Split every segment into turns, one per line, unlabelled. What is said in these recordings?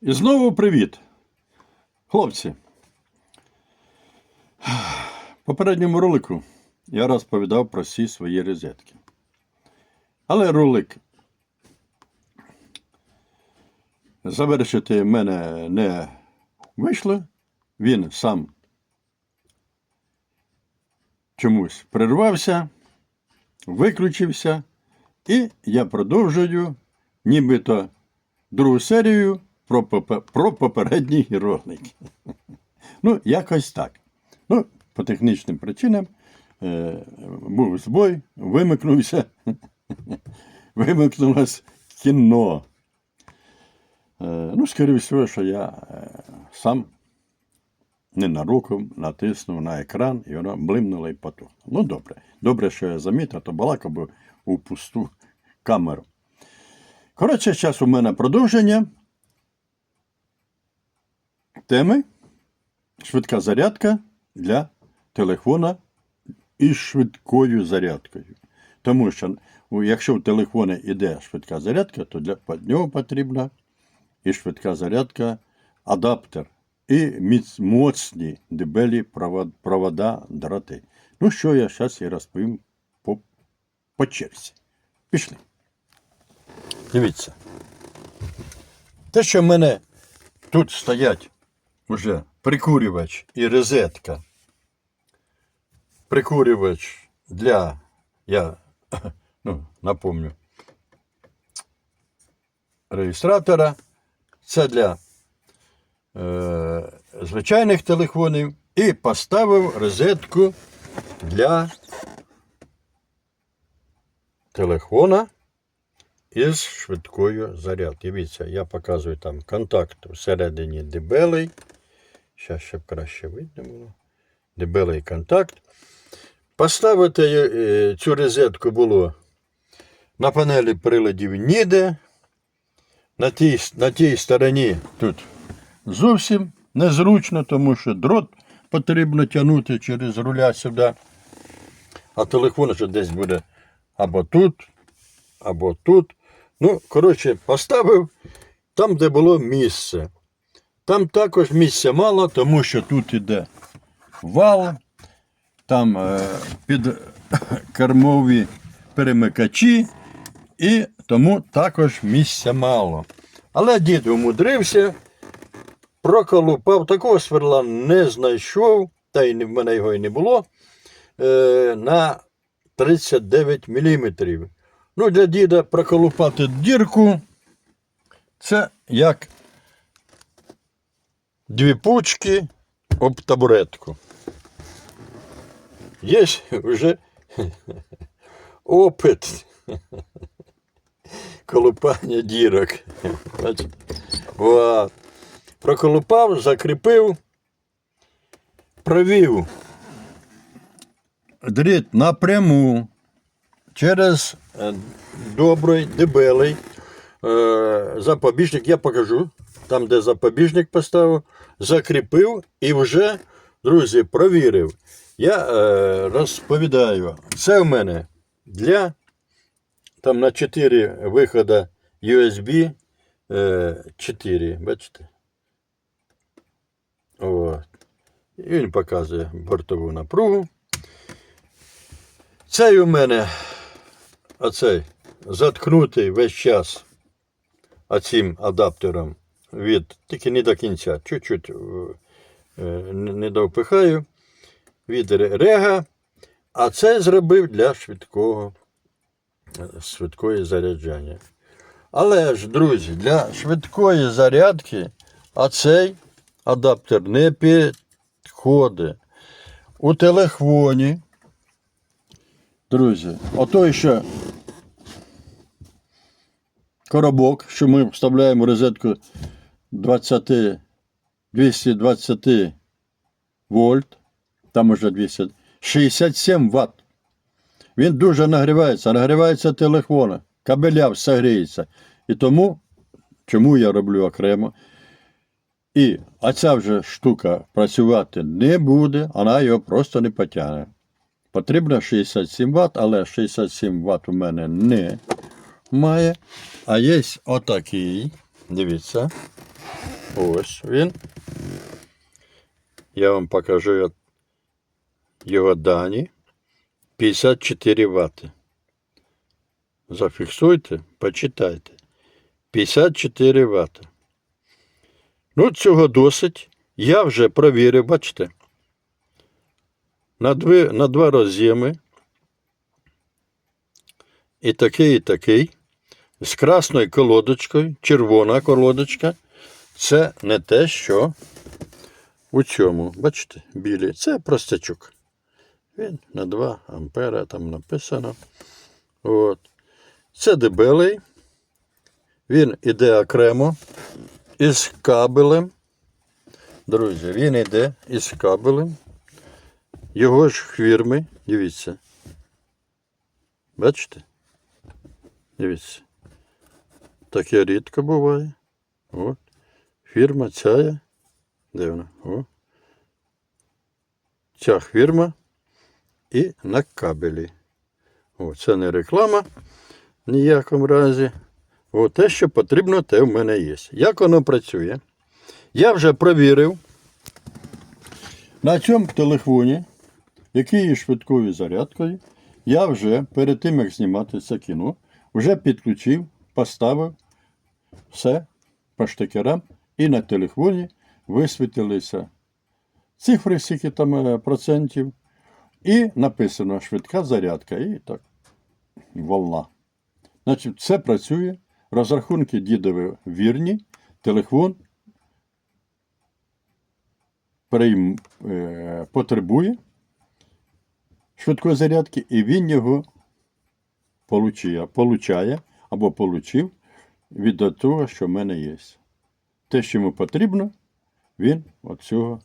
І знову привіт. Хлопці. В попередньому ролику я розповідав про всі свої розетки. Але ролик завершити мене не вийшло. Він сам чомусь прервався, виключився, і я продовжую нібито другу серію про, про попередній ролик. Ну, якось так. Ну, по технічним причинам е, був збой, вимикнувся, вимикнулось кіно. Е, ну, скоріше всього, що я е, сам ненароком натиснув на екран, і воно блимнуло і потухло. Ну, добре. Добре, що я замітив, то балакав би у пусту камеру. Коротше, зараз у мене продовження теми швидка зарядка для телефона із швидкою зарядкою. Тому що якщо в телефоні йде швидка зарядка, то для нього потрібна і швидка зарядка, адаптер і моцні дебелі провода дроти. Ну, що я зараз і розповім по, по черзі. Пішли. Дивіться. Те, що в мене тут стоять уже прикурювач і розетка. Прикурювач для, я ну, напомню, реєстратора. Це для е, звичайних телефонів. І поставив розетку для телефона із швидкою зарядкою. Дивіться, я показую там контакт всередині дебелий. Зараз щоб краще видно було. Дебелий контакт. Поставити е, цю розетку було на панелі приладів ніде. На тій, на тій стороні тут зовсім незручно, тому що дрот потрібно тягнути через руля сюди. А телефон вже десь буде або тут, або тут. Ну, коротше, поставив там, де було місце. Там також місця мало, тому що тут іде вал, там е, під кермові перемикачі, і тому також місця мало. Але дід умудрився, проколупав, такого сверла не знайшов, та й в мене його і не було. Е, на 39 мм. Ну, для діда проколупати дірку. Це як дві пучки об табуретку. Є вже опит колупання дірок. Проколупав, закріпив, провів дріт напряму через е, добрий, дебелий е, запобіжник. Я покажу. Там, де запобіжник поставив, закріпив і вже, друзі, провірив. Я е, розповідаю, це в мене для там на 4 виходи USB е, 4, бачите? От. І він показує бортову напругу. Цей у мене оцей заткнутий весь час оцим адаптером від, тільки не до кінця, чуть-чуть е, не не довпихаю від рега, а це зробив для швидкого, е, швидкої заряджання. Але ж, друзі, для швидкої зарядки оцей адаптер не підходить. У телефоні Друзі, ото ще коробок, що ми вставляємо розетку 20, 220 вольт, там уже 200, 67 Вт. Він дуже нагрівається, нагрівається телефон, кабеля все гріється. І тому, чому я роблю окремо, і оця вже штука працювати не буде, вона його просто не потягне. Потрібно 67 Вт, але 67 Вт у мене не має. А є отакий. Дивіться. Ось він. Я вам покажу його- дані. 54 Вт. Зафіксуйте, почитайте. 54 Вт. Ну, цього досить. Я вже провірив, бачите. На, дві, на два роз'єми. І такий, і такий. З красною колодочкою, червона колодочка. Це не те, що у цьому. Бачите, білі. Це простячок. Він на 2 ампера там написано. От. Це дебелий. Він іде окремо із кабелем. Друзі, він іде із кабелем. Його ж фірми. Дивіться. Бачите? Дивіться. Таке рідко буває. От. Фірма ця. Де вона? О. Ця фірма і на кабелі. О, це не реклама в ніякому разі. О, те, що потрібно, те в мене є. Як воно працює? Я вже провірив на цьому телефоні, який є швидкою зарядкою, я вже перед тим, як знімати це кіно, вже підключив, поставив все по штекерам і на телефоні висвітилися цифри, скільки там е, процентів, і написано швидка зарядка. І так, волна. Значить, все працює. Розрахунки дідові вірні, телефон прийм, е, потребує швидкої зарядки, і він його получає, получає або получив від того, що в мене є. Те, що йому потрібно, він від цього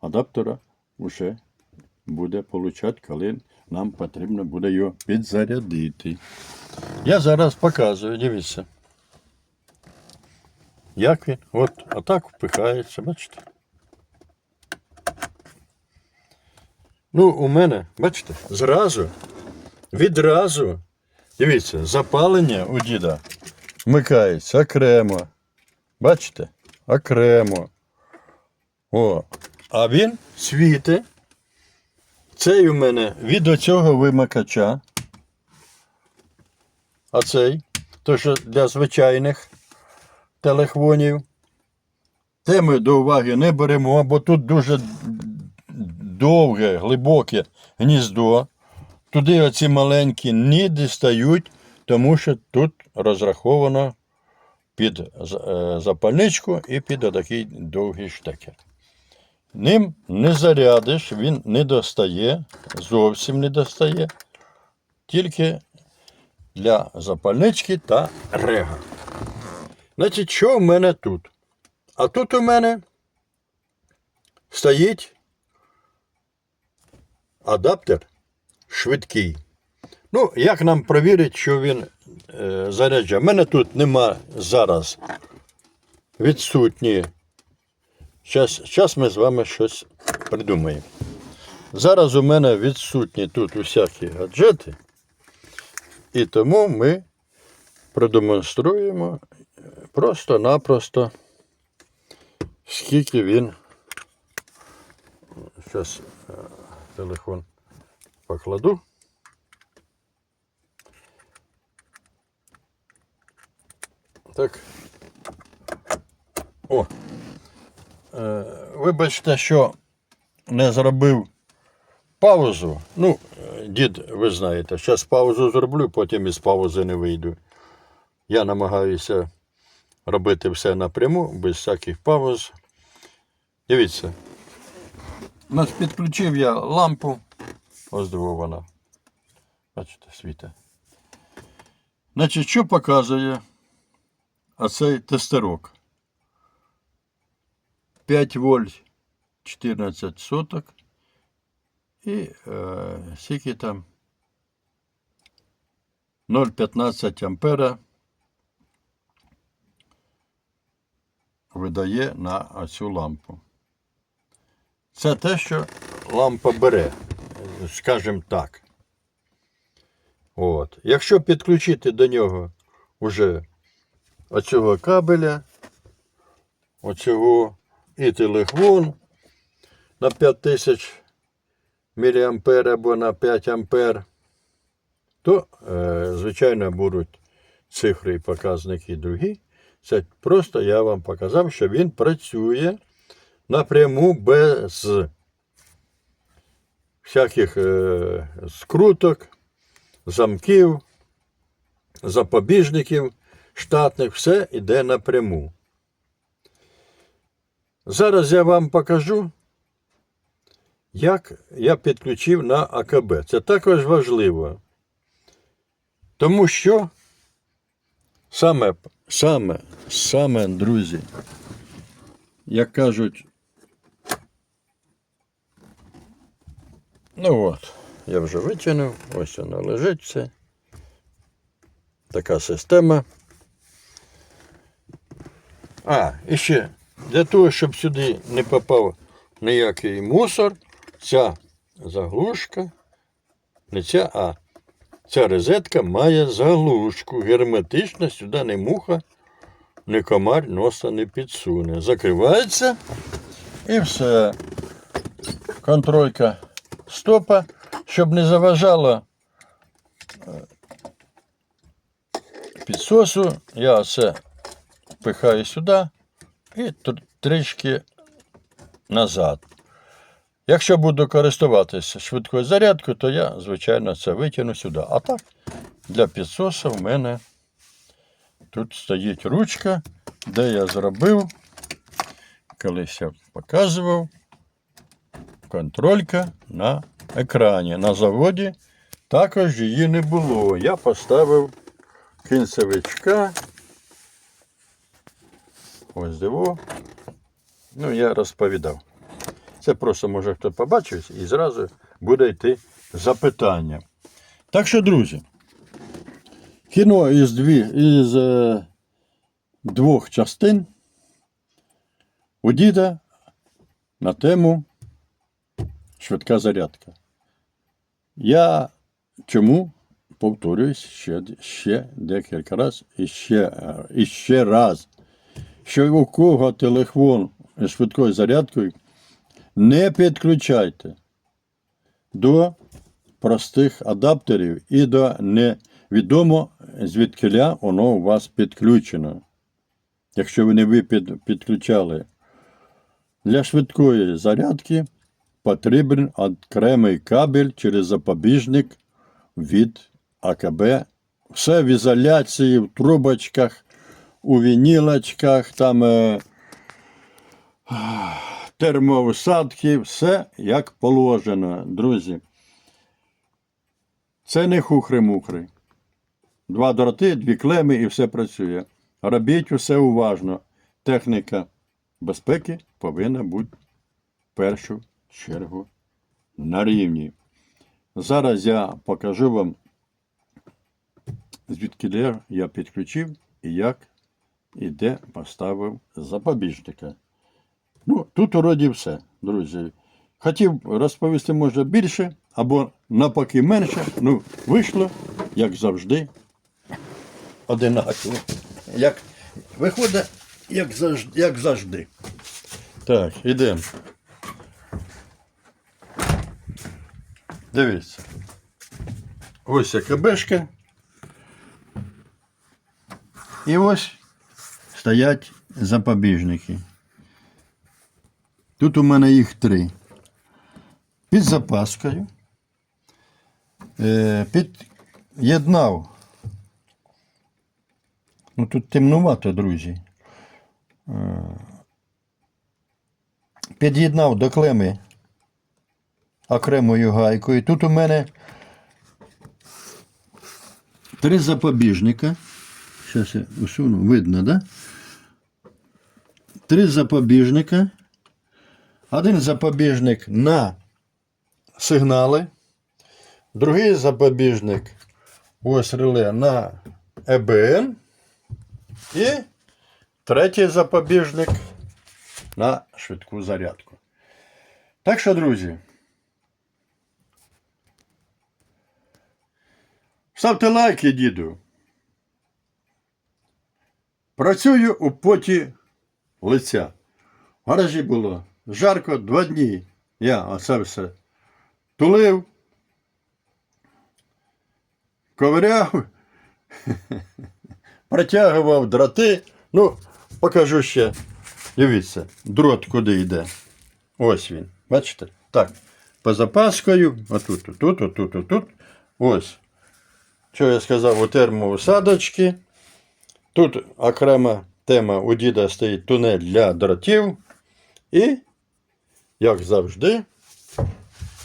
адаптера вже буде получати, коли нам потрібно буде його підзарядити. Я зараз показую, дивіться. Як він? От, отак впихається, бачите? Ну, у мене, бачите, зразу, відразу, дивіться, запалення у діда вмикається окремо. Бачите? Окремо. О. А він світить. Цей у мене від оцього вимикача. А цей, то що для звичайних телефонів. Те ми до уваги не беремо, бо тут дуже довге, глибоке гніздо. Туди оці маленькі не дістають, тому що тут розраховано під е, запальничку і під отакий довгий штекер. Ним не зарядиш, він не достає, зовсім не достає, тільки для запальнички та рега. Значить, що в мене тут? А тут у мене стоїть адаптер швидкий. Ну, як нам провірити, що він е, заряджає? У мене тут нема зараз відсутні. Зараз ми з вами щось придумаємо. Зараз у мене відсутні тут усякі гаджети, і тому ми продемонструємо просто-напросто, скільки він. Зараз телефон покладу. Так. О. Е, вибачте, що не зробив паузу. Ну, дід, ви знаєте, зараз паузу зроблю, потім із паузи не вийду. Я намагаюся робити все напряму, без всяких пауз. Дивіться. Значить, підключив я лампу. Ось. Бачите, світе. Значить, що показує оцей тестерок? 5 вольт 14 соток. І е, скільки там 0,15 ампера видає на цю лампу. Це те, що лампа бере, скажімо так. От. Якщо підключити до нього вже оцього кабеля, оцього і телефон на 5000 мА або на 5 ампер, то, е, звичайно, будуть цифри і показники другі. Це просто я вам показав, що він працює напряму без всяких е, скруток, замків, запобіжників штатних, все йде напряму. Зараз я вам покажу, як я підключив на АКБ. Це також важливо. Тому що саме, саме, саме, друзі, як кажуть, ну от, я вже витягнув, ось вона лежить все. Така система. А, і ще для того, щоб сюди не попав ніякий мусор, ця заглушка, не ця, а ця розетка має заглушку. Герметично сюди не муха, ні комар носа не підсуне. Закривається і все. Контролька стопа, щоб не заважало е, підсосу, я це пихаю сюди і трішки назад. Якщо буду користуватися швидкою зарядкою, то я, звичайно, це витягну сюди. А так, для підсосу в мене тут стоїть ручка, де я зробив, колись я показував, контролька на екрані. На заводі також її не було. Я поставив кінцевичка. Ось диво. Ну, я розповідав. Це просто може хто побачив і зразу буде йти запитання. Так що, друзі, кіно із, дві, із е, двох частин у діда на тему швидка зарядка. Я чому повторююсь ще, ще декілька разів і ще, е, і ще раз, що у кого телефон швидкою зарядкою, не підключайте до простих адаптерів і до невідомо звідкиля воно у вас підключено. Якщо ви не ви під, підключали для швидкої зарядки, потрібен окремий кабель через запобіжник від АКБ. Все в ізоляції, в трубочках, у вінілочках, там е, термоусадки, все як положено, друзі. Це не хухри-мухри. Два дроти, дві клеми і все працює. Робіть усе уважно. Техніка безпеки повинна бути в першу чергу на рівні. Зараз я покажу вам, звідки я підключив і як і де поставив запобіжника. Ну, тут уроді все, друзі. Хотів розповісти, може, більше або навпаки менше. Ну, вийшло, як завжди, одинаково. Як виходить, як завжди. Як завжди. Так, ідемо. Дивіться. Ось АКБшка. І ось стоять запобіжники. Тут у мене їх три. Під запаскою. Е, під'єднав. Ну тут темнувато, друзі. Е, під'єднав до клеми окремою гайкою. Тут у мене три запобіжника. Зараз я усуну, видно, да? Три запобіжника. Один запобіжник на сигнали, другий запобіжник ось реле на ЕБН. І третій запобіжник на швидку зарядку. Так що, друзі, ставте лайки, діду. Працюю у поті лиця. В гаражі було жарко два дні. Я оце все тулив, ковиряв, протягував дроти. Ну, покажу ще. Дивіться, дрот куди йде. Ось він. Бачите? Так. По запаскою. Отут, отут, отут, отут. Ось. Що я сказав у термоусадочки. Тут окрема тема у діда стоїть тунель для дротів. І, як завжди,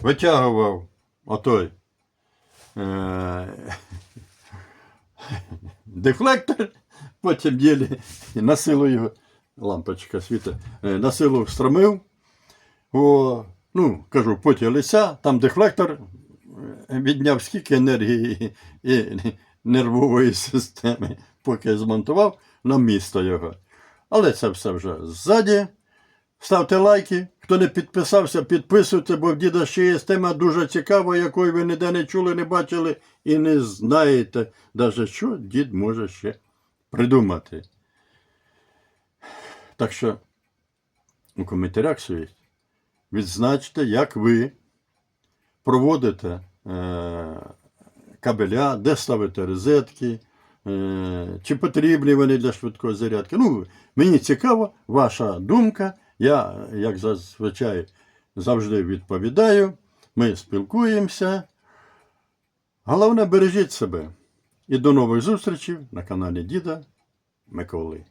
витягував отой е- дефлектор, потім ділі на силу його, лампочка світа, е, на силу встромив. О, ну, кажу, поті лиця, там дефлектор е, відняв скільки енергії і нервової системи, поки змонтував на місто його. Але це все вже ззаді. Ставте лайки. Хто не підписався, підписуйте, бо в діда ще є тема дуже цікава, якої ви ніде не чули, не бачили і не знаєте, навіть що дід може ще придумати. Так що у коментарях своїх відзначте, як ви проводите е, кабеля, де ставите розетки, чи потрібні вони для швидкої зарядки. Ну, мені цікаво, ваша думка. Я, як зазвичай, завжди відповідаю. Ми спілкуємося. Головне, бережіть себе. І до нових зустрічей на каналі Діда Миколи.